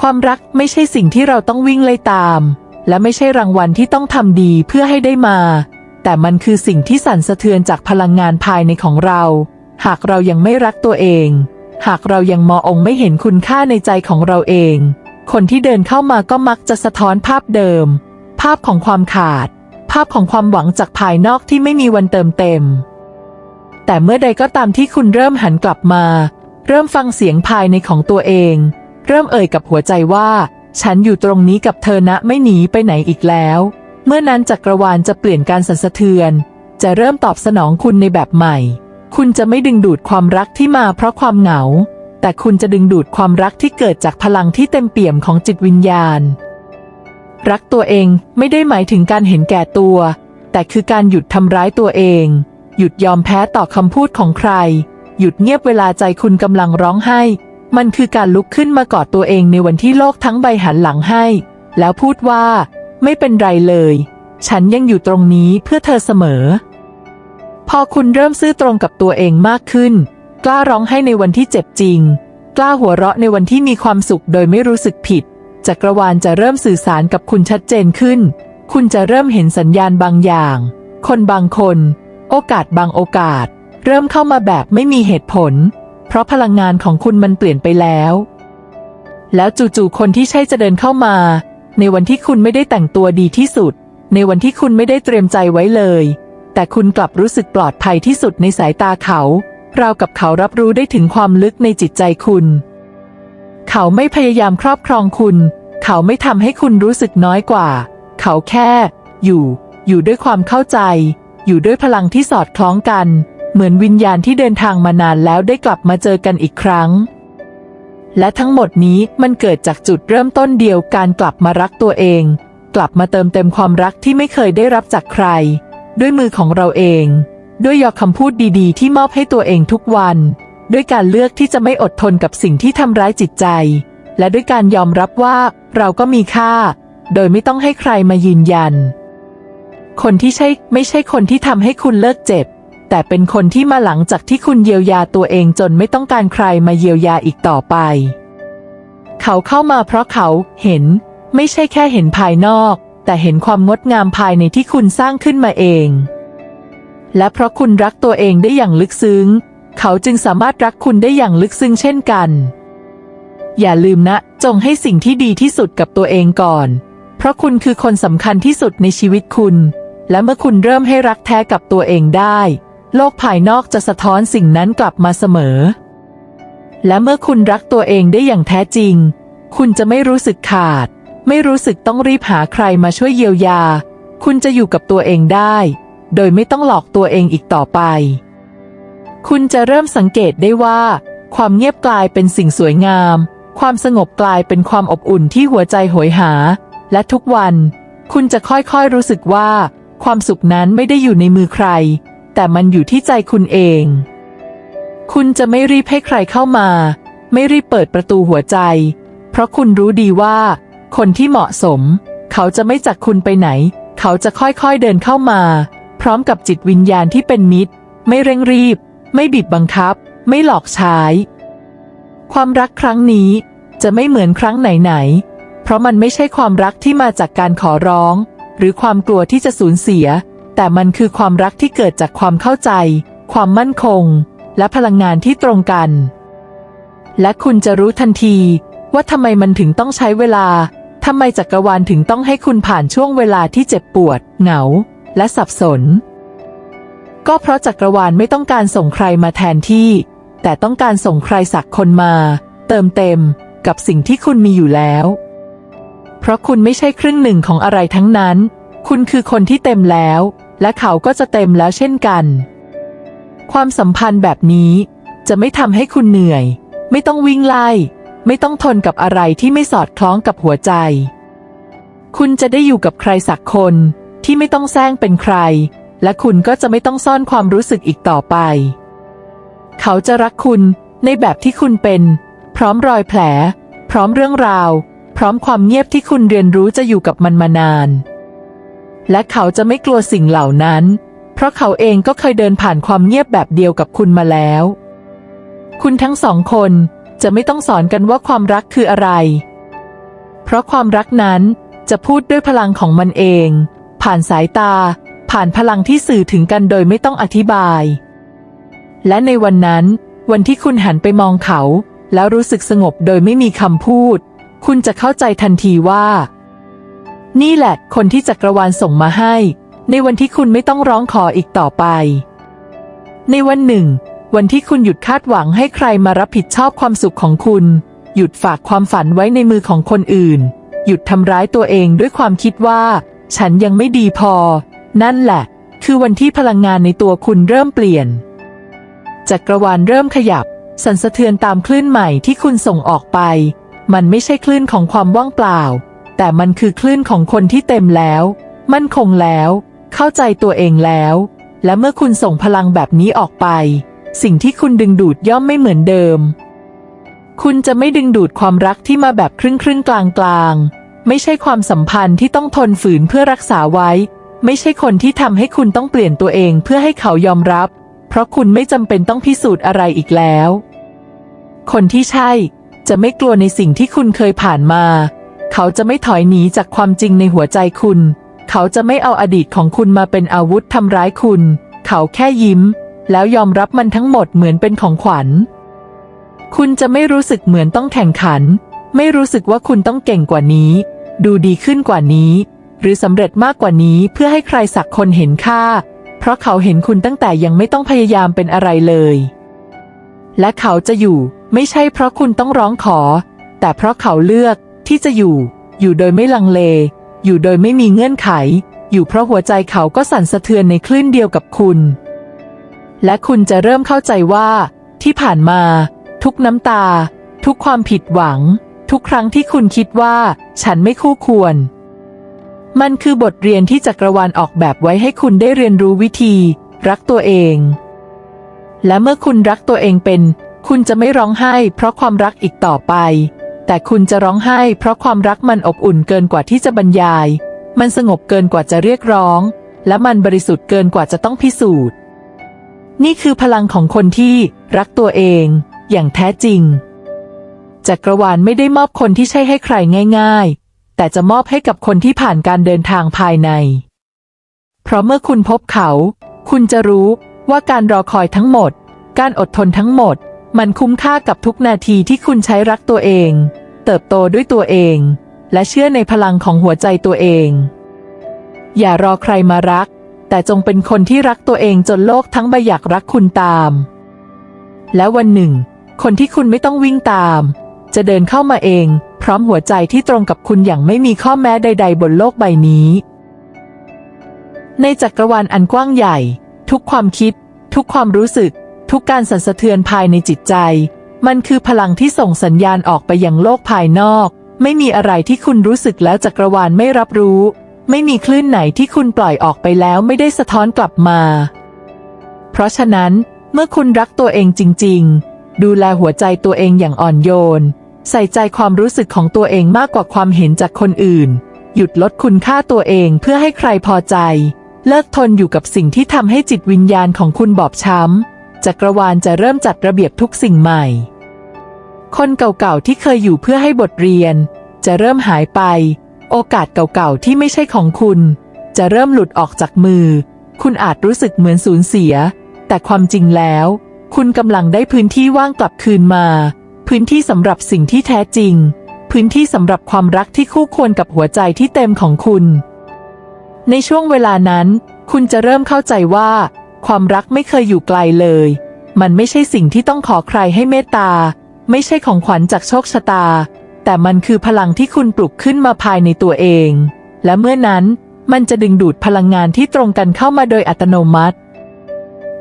ความรักไม่ใช่สิ่งที่เราต้องวิ่งไล่ตาม และไม่ใช่รางวัลที่ต้องทำดีเพื่อให้ได้มา แต่มันคือสิ่งที่สั่นสะเทือนจากพลังงานภายในของเรา หากเรายังไม่รักตัวเอง หากเรายังมององไม่เห็นคุณค่าในใจของเราเอง คนที่เดินเข้ามาก็มักจะสะท้อนภาพเดิม ภาพของความขาด ภาพของความหวังจากภายนอกที่ไม่มีวันเติมเต็ม แต่เมื่อใดก็ตามที่คุณเริ่มหันกลับมา เริ่มฟังเสียงภายในของตัวเอง เริ่มเอ่ยกับหัวใจว่า ฉันอยู่ตรงนี้กับเธอนะไม่หนีไปไหนอีกแล้ว เมื่อนั้นจักรวาลจะเปลี่ยนการสั่นสะเทือน จะเริ่มตอบสนองคุณในแบบใหม่ คุณจะไม่ดึงดูดความรักที่มาเพราะความเหงา แต่คุณจะดึงดูดความรักที่เกิดจากพลังที่เต็มเปี่ยมของจิตวิญญาณ รักตัวเองไม่ได้หมายถึงการเห็นแก่ตัว แต่คือการหยุดทำร้ายตัวเอง หยุดยอมแพ้ต่อคำพูดของใคร หยุดเงียบเวลาใจคุณกำลังร้องไห้ มันคือการลุกขึ้นมากอดตัวเองในวันที่โลกทั้งใบหันหลังให้ แล้วพูดว่า ไม่เป็นไรเลย ฉันยังอยู่ตรงนี้เพื่อเธอเสมอ พอคุณเริ่มซื่อตรงกับตัวเองมากขึ้น กล้าร้องไห้ในวันที่เจ็บจริง กล้าหัวเราะในวันที่มีความสุขโดยไม่รู้สึกผิด จักรวาลจะเริ่มสื่อสารกับคุณชัดเจนขึ้น คุณจะเริ่มเห็นสัญญาณบางอย่าง คนบางคน โอกาสบางโอกาส เริ่มเข้ามาแบบไม่มีเหตุผล เพราะพลังงานของคุณมันเปลี่ยนไปแล้ว แล้วจู่ๆคนที่ใช่จะเดินเข้ามา ในวันที่คุณไม่ได้แต่งตัวดีที่สุด ในวันที่คุณไม่ได้เตรียมใจไว้เลย แต่คุณกลับรู้สึกปลอดภัยที่สุดในสายตาเขา ราวกับเขารับรู้ได้ถึงความลึกในจิตใจคุณ เขาไม่พยายามครอบครองคุณ เขาไม่ทำให้คุณรู้สึกน้อยกว่า เขาแค่ อยู่ อยู่ด้วยความเข้าใจ อยู่ด้วยพลังที่สอดคล้องกัน เหมือนวิญญาณที่เดินทางมานานแล้วได้กลับมาเจอกันอีกครั้ง และทั้งหมดนี้มันเกิดจากจุดเริ่มต้นเดียวการกลับมารักตัวเอง กลับมาเติมเต็มความรักที่ไม่เคยได้รับจากใคร ด้วยมือของเราเอง ด้วยยอคำพูดดีๆ ที่มอบให้ตัวเองทุกวัน ด้วยการเลือกที่จะไม่อดทนกับสิ่งที่ทำร้ายจิตใจ และด้วยการยอมรับว่าเราก็มีค่า โดยไม่ต้องให้ใครมายืนยัน คนที่ใช่ไม่ใช่คนที่ทำให้คุณเลิกเจ็บ แต่เป็นคนที่มาหลังจากที่คุณเยียวยาตัวเองจนไม่ต้องการใครมาเยียวยาอีกต่อไป เขาเข้ามาเพราะเขาเห็น ไม่ใช่แค่เห็นภายนอก แต่เห็นความงดงามภายในที่คุณสร้างขึ้นมาเอง และเพราะคุณรักตัวเองได้อย่างลึกซึ้ง เขาจึงสามารถรักคุณได้อย่างลึกซึ้งเช่นกัน อย่าลืมนะ จงให้สิ่งที่ดีที่สุดกับตัวเองก่อน เพราะคุณคือคนสำคัญที่สุดในชีวิตคุณ และเมื่อคุณเริ่มให้รักแท้กับตัวเองได้ โลกภายนอกจะสะท้อนสิ่งนั้นกลับมาเสมอ และเมื่อคุณรักตัวเองได้อย่างแท้จริง คุณจะไม่รู้สึกขาด ไม่รู้สึกต้องรีบหาใครมาช่วยเยียวยา คุณจะอยู่กับตัวเองได้ โดยไม่ต้องหลอกตัวเองอีกต่อไป คุณจะเริ่มสังเกตได้ว่า ความเงียบกลายเป็นสิ่งสวยงาม ความสงบกลายเป็นความอบอุ่นที่หัวใจโหยหา และทุกวัน คุณจะค่อยๆรู้สึกว่า ความสุขนั้นไม่ได้อยู่ในมือใคร แต่มันอยู่ที่ใจคุณเอง คุณจะไม่รีบให้ใครเข้ามา ไม่รีบเปิดประตูหัวใจ เพราะคุณรู้ดีว่า คนที่เหมาะสม เขาจะไม่จากคุณไปไหน เขาจะค่อยๆเดินเข้ามา พร้อมกับจิตวิญญาณที่เป็นมิตร ไม่เร่งรีบ ไม่บีบบังคับ ไม่หลอกใช้ความรักครั้งนี้จะไม่เหมือนครั้งไหนๆ เพราะมันไม่ใช่ความรักที่มาจากการขอร้อง หรือความกลัวที่จะสูญเสีย แต่มันคือความรักที่เกิดจากความเข้าใจ ความมั่นคง และพลังงานที่ตรงกัน และคุณจะรู้ทันทีว่าทำไมมันถึงต้องใช้เวลาทำไมจักรวาลถึงต้องให้คุณผ่านช่วงเวลาที่เจ็บปวด เหงา และสับสน ก็เพราะจักรวาลไม่ต้องการส่งใครมาแทนที่ แต่ต้องการส่งใครสักคนมา เติมเต็มกับสิ่งที่คุณมีอยู่แล้ว เพราะคุณไม่ใช่ครึ่งหนึ่งของอะไรทั้งนั้น คุณคือคนที่เต็มแล้ว และเขาก็จะเต็มแล้วเช่นกัน ความสัมพันธ์แบบนี้จะไม่ทำให้คุณเหนื่อย ไม่ต้องวิ่งไล่ ไม่ต้องทนกับอะไรที่ไม่สอดคล้องกับหัวใจ คุณจะได้อยู่กับใครสักคนที่ไม่ต้องแซงเป็นใคร และคุณก็จะไม่ต้องซ่อนความรู้สึกอีกต่อไป เขาจะรักคุณในแบบที่คุณเป็น พร้อมรอยแผล พร้อมเรื่องราว พร้อมความเงียบที่คุณเรียนรู้จะอยู่กับมันมานาน และเขาจะไม่กลัวสิ่งเหล่านั้น เพราะเขาเองก็เคยเดินผ่านความเงียบแบบเดียวกับคุณมาแล้ว คุณทั้งสองคนจะไม่ต้องสอนกันว่าความรักคืออะไร เพราะความรักนั้นจะพูดด้วยพลังของมันเอง ผ่านสายตา ผ่านพลังที่สื่อถึงกันโดยไม่ต้องอธิบาย และในวันนั้น วันที่คุณหันไปมองเขา แล้วรู้สึกสงบโดยไม่มีคำพูด คุณจะเข้าใจทันทีว่า นี่แหละ คนที่จักรวาลส่งมาให้ ในวันที่คุณไม่ต้องร้องขออีกต่อไป ในวันหนึ่ง วันที่คุณหยุดคาดหวังให้ใครมารับผิดชอบความสุขของคุณ หยุดฝากความฝันไว้ในมือของคนอื่น หยุดทำร้ายตัวเองด้วยความคิดว่า ฉันยังไม่ดีพอ นั่นแหละ คือวันที่พลังงานในตัวคุณเริ่มเปลี่ยน จักรวาลเริ่มขยับ สั่นสะเทือนตามคลื่นใหม่ที่คุณส่งออกไป มันไม่ใช่คลื่นของความว่างเปล่า แต่มันคือคลื่นของคนที่เต็มแล้ว มั่นคงแล้ว เข้าใจตัวเองแล้ว และเมื่อคุณส่งพลังแบบนี้ออกไป สิ่งที่คุณดึงดูดย่อมไม่เหมือนเดิม คุณจะไม่ดึงดูดความรักที่มาแบบครึ่งครึ่งกลางกลางๆไม่ใช่ความสัมพันธ์ที่ต้องทนฝืนเพื่อรักษาไว้ ไม่ใช่คนที่ทำให้คุณต้องเปลี่ยนตัวเองเพื่อให้เขายอมรับ เพราะคุณไม่จำเป็นต้องพิสูจน์อะไรอีกแล้ว คนที่ใช่จะไม่กลัวในสิ่งที่คุณเคยผ่านมา เขาจะไม่ถอยหนีจากความจริงในหัวใจคุณ เขาจะไม่เอาอดีตของคุณมาเป็นอาวุธทำร้ายคุณ เขาแค่ยิ้ม แล้วยอมรับมันทั้งหมดเหมือนเป็นของขวัญ คุณจะไม่รู้สึกเหมือนต้องแข่งขัน ไม่รู้สึกว่าคุณต้องเก่งกว่านี้ ดูดีขึ้นกว่านี้ หรือสำเร็จมากกว่านี้เพื่อให้ใครสักคนเห็นค่า เพราะเขาเห็นคุณตั้งแต่ยังไม่ต้องพยายามเป็นอะไรเลย และเขาจะอยู่ ไม่ใช่เพราะคุณต้องร้องขอ แต่เพราะเขาเลือก ที่จะอยู่ อยู่โดยไม่ลังเล อยู่โดยไม่มีเงื่อนไข อยู่เพราะหัวใจเขาก็สั่นสะเทือนในคลื่นเดียวกับคุณ และคุณจะเริ่มเข้าใจว่า ที่ผ่านมา ทุกน้ำตา ทุกความผิดหวัง ทุกครั้งที่คุณคิดว่า ฉันไม่คู่ควร มันคือบทเรียนที่จักรวาลออกแบบไว้ให้คุณได้เรียนรู้วิธี รักตัวเอง และเมื่อคุณรักตัวเองเป็น คุณจะไม่ร้องไห้ เพราะความรักอีกต่อไป แต่คุณจะร้องไห้ เพราะความรักมันอบอุ่นเกินกว่าที่จะบรรยาย มันสงบเกินกว่าจะเรียกร้อง และมันบริสุทธิ์เกินกว่าจะต้องพิสูจน์ นี่คือพลังของคนที่รักตัวเอง อย่างแท้จริง จักรวาลไม่ได้มอบคนที่ใช่ให้ใครง่าย ๆ แต่จะมอบให้กับคนที่ผ่านการเดินทางภายใน เพราะเมื่อคุณพบเขา คุณจะรู้ว่าการรอคอยทั้งหมด การอดทนทั้งหมด มันคุ้มค่ากับทุกนาทีที่คุณใช้รักตัวเอง เติบโตด้วยตัวเอง และเชื่อในพลังของหัวใจตัวเอง อย่ารอใครมารัก แต่จงเป็นคนที่รักตัวเองจนโลกทั้งใบอยากรักคุณตาม และวันหนึ่ง คนที่คุณไม่ต้องวิ่งตาม จะเดินเข้ามาเอง พร้อมหัวใจที่ตรงกับคุณอย่างไม่มีข้อแม้ใด ๆ บนโลกใบนี้ ในจักรวาลอันกว้างใหญ่ ทุกความคิด ทุกความรู้สึก ทุกการสั่นสะเทือนภายในจิตใจ มันคือพลังที่ส่งสัญญาณออกไปยังโลกภายนอก ไม่มีอะไรที่คุณรู้สึกแล้วจักรวาลไม่รับรู้ ไม่มีคลื่นไหนที่คุณปล่อยออกไปแล้วไม่ได้สะท้อนกลับมา เพราะฉะนั้น เมื่อคุณรักตัวเองจริง ๆ ดูแลหัวใจตัวเองอย่างอ่อนโยน ใส่ใจความรู้สึกของตัวเองมากกว่าความเห็นจากคนอื่น หยุดลดคุณค่าตัวเองเพื่อให้ใครพอใจ เลิกทนอยู่กับสิ่งที่ทำให้จิตวิญญาณของคุณบอบช้ำ จักรวาลจะเริ่มจัดระเบียบทุกสิ่งใหม่ คนเก่าๆที่เคยอยู่เพื่อให้บทเรียน จะเริ่มหายไป โอกาสเก่าๆที่ไม่ใช่ของคุณ จะเริ่มหลุดออกจากมือ คุณอาจรู้สึกเหมือนสูญเสีย แต่ความจริงแล้ว คุณกำลังได้พื้นที่ว่างกลับคืนมา พื้นที่สำหรับสิ่งที่แท้จริง พื้นที่สำหรับความรักที่คู่ควรกับหัวใจที่เต็มของคุณ ในช่วงเวลานั้น คุณจะเริ่มเข้าใจว่า ความรักไม่เคยอยู่ไกลเลย มันไม่ใช่สิ่งที่ต้องขอใครให้เมตตา ไม่ใช่ของขวัญจากโชคชะตา แต่มันคือพลังที่คุณปลุกขึ้นมาภายในตัวเอง และเมื่อนั้นมันจะดึงดูดพลังงานที่ตรงกันเข้ามาโดยอัตโนมัติ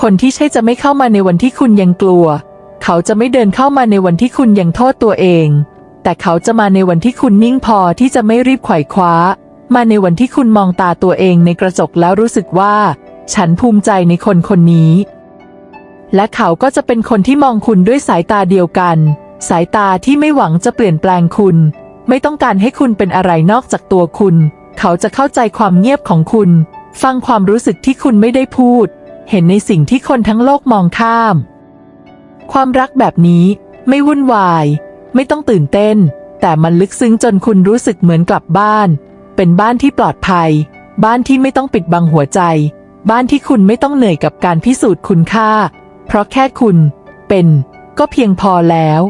คนที่ใช่จะไม่เข้ามาในวันที่คุณยังกลัว เขาจะไม่เดินเข้ามาในวันที่คุณยังโทษตัวเอง แต่เขาจะมาในวันที่คุณนิ่งพอที่จะไม่รีบไขว่คว้า มาในวันที่คุณมองตาตัวเองในกระจกแล้วรู้สึกว่า ฉันภูมิใจในคนคนนี้ และเขาก็จะเป็นคนที่มองคุณด้วยสายตาเดียวกัน สายตาที่ไม่หวังจะเปลี่ยนแปลงคุณ ไม่ต้องการให้คุณเป็นอะไรนอกจากตัวคุณ เขาจะเข้าใจความเงียบของคุณ ฟังความรู้สึกที่คุณไม่ได้พูด เห็นในสิ่งที่คนทั้งโลกมองข้าม ความรักแบบนี้ไม่วุ่นวาย ไม่ต้องตื่นเต้น แต่มันลึกซึ้งจนคุณรู้สึกเหมือนกลับบ้าน เป็นบ้านที่ปลอดภัย บ้านที่ไม่ต้องปิดบังหัวใจ บ้านที่คุณไม่ต้องเหนื่อยกับการพิสูจน์คุณค่า เพราะแค่คุณเป็นก็เพียงพอแล้ว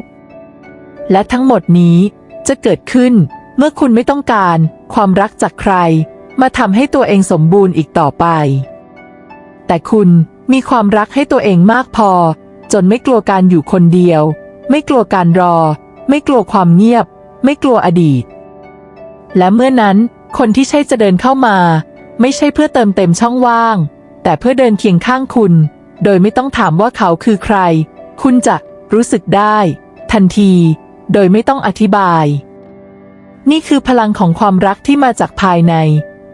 และทั้งหมดนี้จะเกิดขึ้นเมื่อคุณไม่ต้องการความรักจากใคร มาทำให้ตัวเองสมบูรณ์อีกต่อไป แต่คุณมีความรักให้ตัวเองมากพอ จนไม่กลัวการอยู่คนเดียว ไม่กลัวการรอ ไม่กลัวความเงียบ ไม่กลัวอดีต และเมื่อนั้นคนที่ใช่จะเดินเข้ามา ไม่ใช่เพื่อเติมเต็มช่องว่าง แต่เพื่อเดินเคียงข้างคุณ โดยไม่ต้องถามว่าเขาคือใคร คุณจะรู้สึกได้ ทันที โดยไม่ต้องอธิบาย นี่คือพลังของความรักที่มาจากภายใน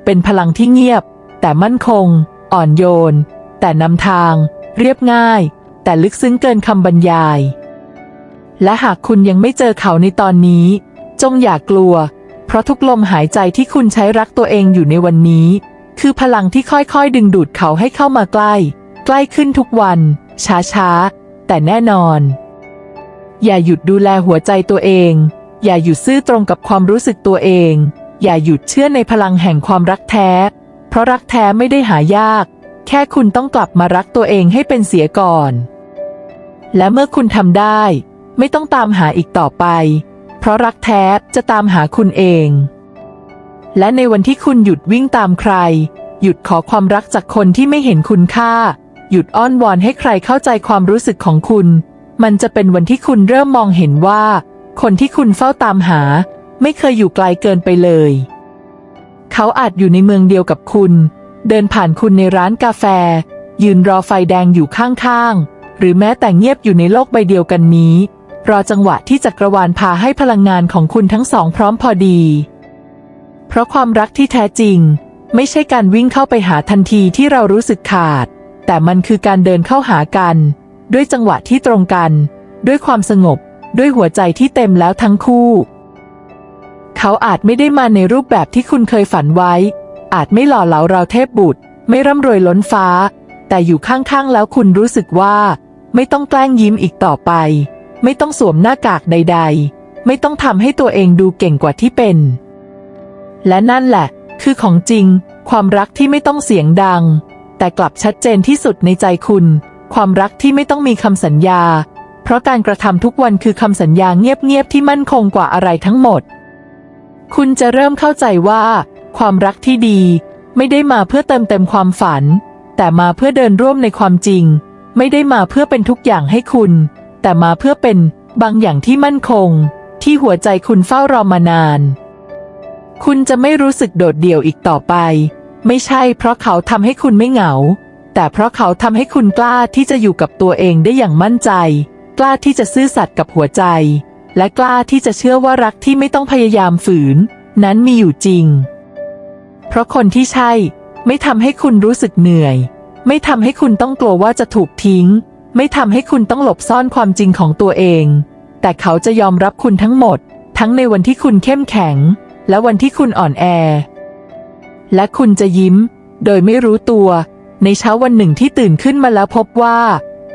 เป็นพลังที่เงียบ แต่มั่นคง อ่อนโยน แต่นำทาง เรียบง่าย แต่ลึกซึ้งเกินคำบรรยาย และหากคุณยังไม่เจอเขาในตอนนี้ จงอย่ากกลัว เพราะทุกลมหายใจที่คุณใช้รักตัวเองอยู่ในวันนี้ คือพลังที่ค่อยๆ ดึงดูดเขาให้เข้ามาใกล้ ใกล้ขึ้นทุกวัน ช้าๆ แต่แน่นอน อย่าหยุดดูแลหัวใจตัวเอง อย่าหยุดซื่อตรงกับความรู้สึกตัวเอง อย่าหยุดเชื่อในพลังแห่งความรักแท้ เพราะรักแท้ไม่ได้หายาก แค่คุณต้องกลับมารักตัวเองให้เป็นเสียก่อน และเมื่อคุณทำได้ ไม่ต้องตามหาอีกต่อไป เพราะรักแท้จะตามหาคุณเอง และในวันที่คุณหยุดวิ่งตามใคร หยุดขอความรักจากคนที่ไม่เห็นคุณค่า หยุดอ้อนวอนให้ใครเข้าใจความรู้สึกของคุณ มันจะเป็นวันที่คุณเริ่มมองเห็นว่า คนที่คุณเฝ้าตามหา ไม่เคยอยู่ไกลเกินไปเลย เขาอาจอยู่ในเมืองเดียวกับคุณ เดินผ่านคุณในร้านกาแฟ ยืนรอไฟแดงอยู่ข้างๆหรือแม้แต่เงียบอยู่ในโลกใบเดียวกันนี้ รอจังหวะที่จักรวาลพาให้พลังงานของคุณทั้งสองพร้อมพอดี เพราะความรักที่แท้จริง ไม่ใช่การวิ่งเข้าไปหาทันทีที่เรารู้สึกขาด แต่มันคือการเดินเข้าหากัน ด้วยจังหวะที่ตรงกัน ด้วยความสงบ ด้วยหัวใจที่เต็มแล้วทั้งคู่ เขาอาจไม่ได้มาในรูปแบบที่คุณเคยฝันไว้ อาจไม่หล่อเหลาเราเทพบุตร ไม่ร่ำรวยล้นฟ้า แต่อยู่ข้างๆแล้วคุณรู้สึกว่า ไม่ต้องแกล้งยิ้มอีกต่อไป ไม่ต้องสวมหน้ากากใด ๆ ไม่ต้องทำให้ตัวเองดูเก่งกว่าที่เป็น และนั่นแหละ คือของจริง ความรักที่ไม่ต้องเสียงดัง แต่กลับชัดเจนที่สุดในใจคุณ ความรักที่ไม่ต้องมีคำสัญญา เพราะการกระทำทุกวันคือคำสัญญาเงียบๆที่มั่นคงกว่าอะไรทั้งหมด คุณจะเริ่มเข้าใจว่า ความรักที่ดี ไม่ได้มาเพื่อเติมเต็มความฝัน แต่มาเพื่อเดินร่วมในความจริง ไม่ได้มาเพื่อเป็นทุกอย่างให้คุณ แต่มาเพื่อเป็นบางอย่างที่มั่นคง ที่หัวใจคุณเฝ้ารอมานาน คุณจะไม่รู้สึกโดดเดี่ยวอีกต่อไป ไม่ใช่เพราะเขาทำให้คุณไม่เหงา แต่เพราะเขาทำให้คุณกล้าที่จะอยู่กับตัวเองได้อย่างมั่นใจ กล้าที่จะซื่อสัตย์กับหัวใจ และกล้าที่จะเชื่อว่ารักที่ไม่ต้องพยายามฝืน นั้นมีอยู่จริง เพราะคนที่ใช่ ไม่ทำให้คุณรู้สึกเหนื่อย ไม่ทำให้คุณต้องกลัวว่าจะถูกทิ้ง ไม่ทำให้คุณต้องหลบซ่อนความจริงของตัวเอง แต่เขาจะยอมรับคุณทั้งหมด ทั้งในวันที่คุณเข้มแข็ง และวันที่คุณอ่อนแอ และคุณจะยิ้ม โดยไม่รู้ตัว ในเช้าวันหนึ่งที่ตื่นขึ้นมาแล้วพบว่า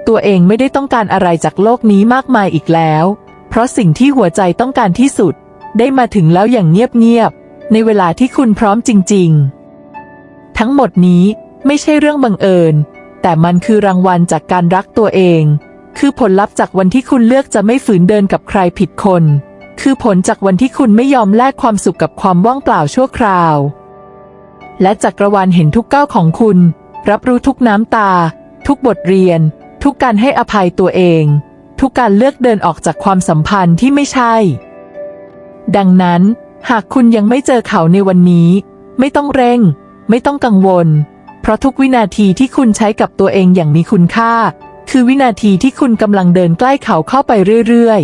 ตัวเองไม่ได้ต้องการอะไรจากโลกนี้มากมายอีกแล้ว เพราะสิ่งที่หัวใจต้องการที่สุด ได้มาถึงแล้วอย่างเงียบๆในเวลาที่คุณพร้อมจริง ๆ ทั้งหมดนี้ไม่ใช่เรื่องบังเอิญ แต่มันคือรางวัลจากการรักตัวเอง คือผลลัพธ์จากวันที่คุณเลือกจะไม่ฝืนเดินกับใครผิดคน คือผลจากวันที่คุณไม่ยอมแลกความสุขกับความว่างเปล่าชั่วคราว และจักรวาลเห็นทุกก้าวของคุณ รับรู้ทุกน้ำตา ทุกบทเรียน ทุกการให้อภัยตัวเอง ทุกการเลือกเดินออกจากความสัมพันธ์ที่ไม่ใช่ ดังนั้น หากคุณยังไม่เจอเขาในวันนี้ ไม่ต้องเร่ง ไม่ต้องกังวล เพราะทุกวินาทีที่คุณใช้กับตัวเองอย่างมีคุณค่า คือวินาทีที่คุณกำลังเดินใกล้เขาเข้าไปเรื่อย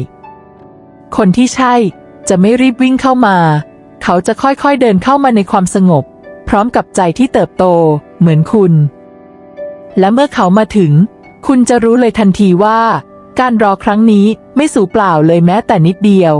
ๆ คนที่ใช่จะไม่รีบวิ่งเข้ามา เขาจะค่อยๆเดินเข้ามาในความสงบ พร้อมกับใจที่เติบโต เหมือนคุณ และเมื่อเขามาถึง คุณจะรู้เลยทันทีว่า การรอครั้งนี้ไม่สูญเปล่าเลยแม้แต่นิดเดียว